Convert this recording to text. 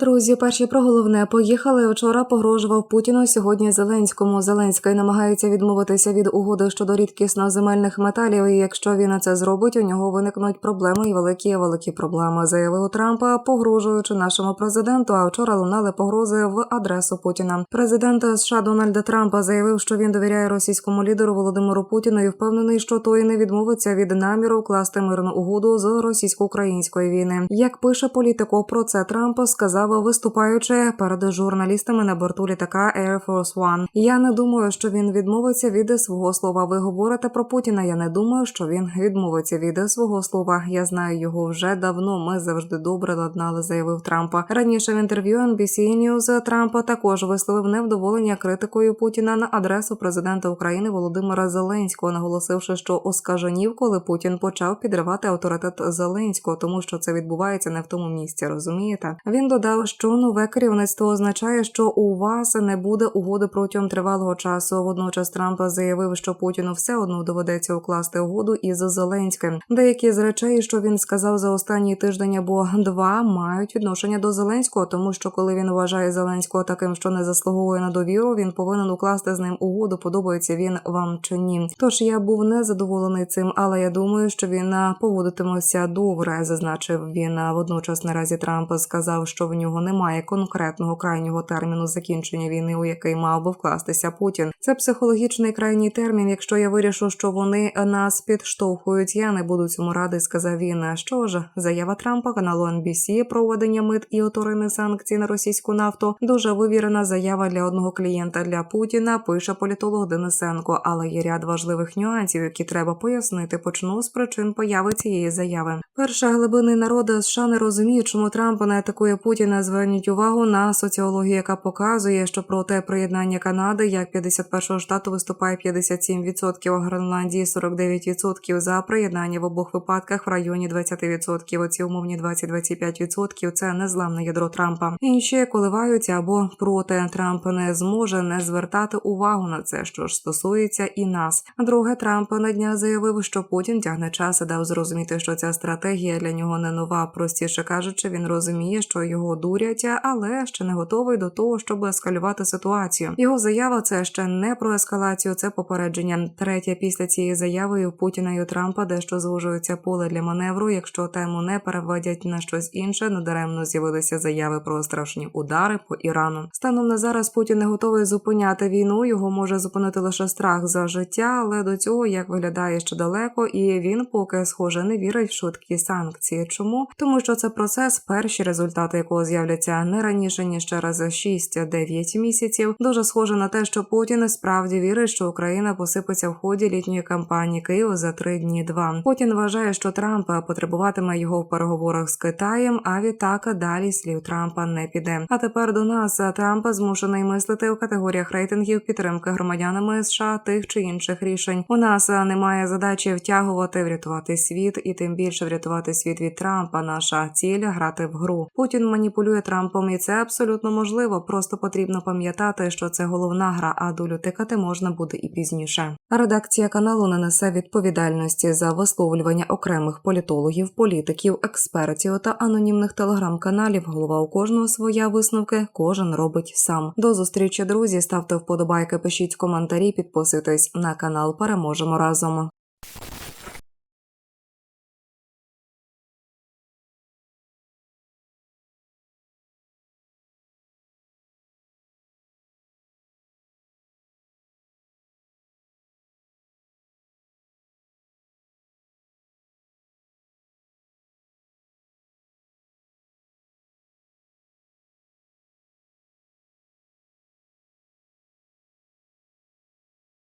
Друзі, перші про головне поїхали. Вчора погрожував Путіну. Сьогодні Зеленському. Зеленський намагається відмовитися від угоди щодо рідкісно земельних металів. І якщо він це зробить, у нього виникнуть проблеми і великі великі проблеми. Заявив Трампа, погрожуючи нашому президенту. А вчора лунали погрози в адресу Путіна. Президент США Дональда Трампа заявив, що він довіряє російському лідеру Володимиру Путіну і впевнений, що той не відмовиться від наміру укласти мирну угоду з російсько-української війни. Як пише політико, про це Трамп сказав, виступаючи перед журналістами на борту літака Air Force One. Я не думаю, що він відмовиться від свого слова. Ви говорите про Путіна. Я не думаю, що він відмовиться від свого слова. Я знаю його вже давно. Ми завжди добре ладнали, заявив Трампа. Раніше в інтерв'ю NBC News Трампа також висловив невдоволення критикою Путіна на адресу президента України Володимира Зеленського, наголосивши, що оскаженів, коли Путін почав підривати авторитет Зеленського, тому що це відбувається не в тому місці. Розумієте? Він додав, що нове керівництво означає, що у вас не буде угоди протягом тривалого часу. Водночас Трамп заявив, що Путіну все одно доведеться укласти угоду із Зеленським. Деякі з речей, що він сказав за останній тиждень або два, мають відношення до Зеленського, тому що коли він вважає Зеленського таким, що не заслуговує на довіру, він повинен укласти з ним угоду. Подобається він вам чи ні. Тож я був незадоволений цим, але я думаю, що він поводитиметься добре, зазначив він. Водночас наразі Трамп сказав, що в нього немає конкретного крайнього терміну закінчення війни, у який мав би вкластися Путін. Це психологічний крайній термін. Якщо я вирішу, що вони нас підштовхують, я не буду цьому радий, сказав він. Що ж, заява Трампа каналу NBC про введення мит і оторини санкцій на російську нафту дуже вивірена заява для одного клієнта для Путіна. Пише політолог Денисенко, але є ряд важливих нюансів, які треба пояснити. Почну з причин появи цієї заяви. Перша глибини народу США не розуміє, чому Трамп не атакує Путіна. Зверніть увагу на соціологію, яка показує, що проти приєднання Канади як 51-го штату виступає 57%, а Гренландії 49%. За приєднання в обох випадках в районі 20%. Оці умовні 20-25% – це незламне ядро Трампа. Інші коливаються або проти Трамп не зможе не звертати увагу на це, що ж стосується і нас. Друге, Трамп на днях заявив, що Путін тягне час і дав зрозуміти, що ця стратегія для нього не нова. Простіше кажучи, він розуміє, що його дурять, але ще не готовий до того, щоб ескалювати ситуацію. Його заява це ще не про ескалацію, це попередження. Третє, після цієї заяви у Путіна і у Трампа дещо звужується поле для маневру. Якщо тему не переводять на щось інше, недаремно з'явилися заяви про страшні удари по Ірану. Станом на зараз Путін не готовий зупиняти війну. Його може зупинити лише страх за життя, але до цього як виглядає ще далеко, і він поки схоже не вірить в швидкі санкції. Чому тому, що це процес, перші результати якого з'являться не раніше ніж через 6-9 місяців. Дуже схоже на те, що Путін справді вірить, що Україна посипеться в ході літньої кампанії Києва за три дні. Два Путін вважає, що Трамп потребуватиме його в переговорах з Китаєм. А відтак далі слів Трампа не піде. А тепер до нас Трамп змушений мислити у категоріях рейтингів підтримки громадянами США тих чи інших рішень. У нас немає задачі втягувати, врятувати світ, і тим більше врятувати світ від Трампа. Наша ціль грати в гру. Путін маніпулює Трампом, і це абсолютно можливо. Просто потрібно пам'ятати, що це головна гра, а долю тикати можна буде і пізніше. Редакція каналу не несе відповідальності за висловлювання окремих політологів, політиків, експертів та анонімних телеграм-каналів. Голова у кожного своя висновки, кожен робить сам. До зустрічі, друзі. Ставте вподобайки, пишіть коментарі, підписуйтесь на канал. Переможемо разом.